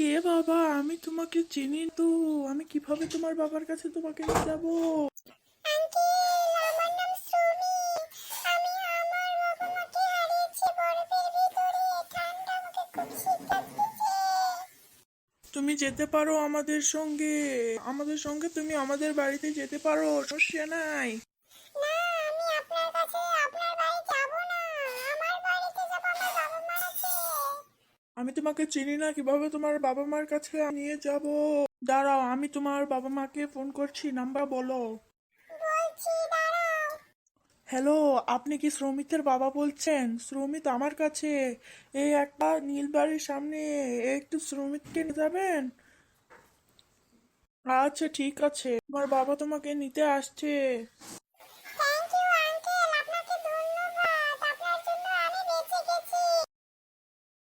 এ বাবা? আমি তোমাকে চিনি তো। আমি কীভাবে তোমার বাবার কাছে তোমাকে নিয়ে যাব? তুমি যেতে পারো আমাদের সঙ্গে। আমাদের সঙ্গে তুমি আমাদের বাড়িতে যেতে পারো সমস্যা নাই। আমি তোমাকে চিনি না কীভাবে তোমার বাবা মার কাছে নিয়ে যাব? দাঁড়াও আমি তোমার বাবা মাকে ফোন করছি নাম্বার বলো। হ্যালো আপনি কি শ্রমিতের বাবা বলছেন? শ্রমিত আমার কাছে। এই একটা নীল বাড়ির সামনে একটু শ্রমিতকে নিয়ে যাবেন? আচ্ছা ঠিক আছে। তোমার বাবা তোমাকে নিতে আসছে।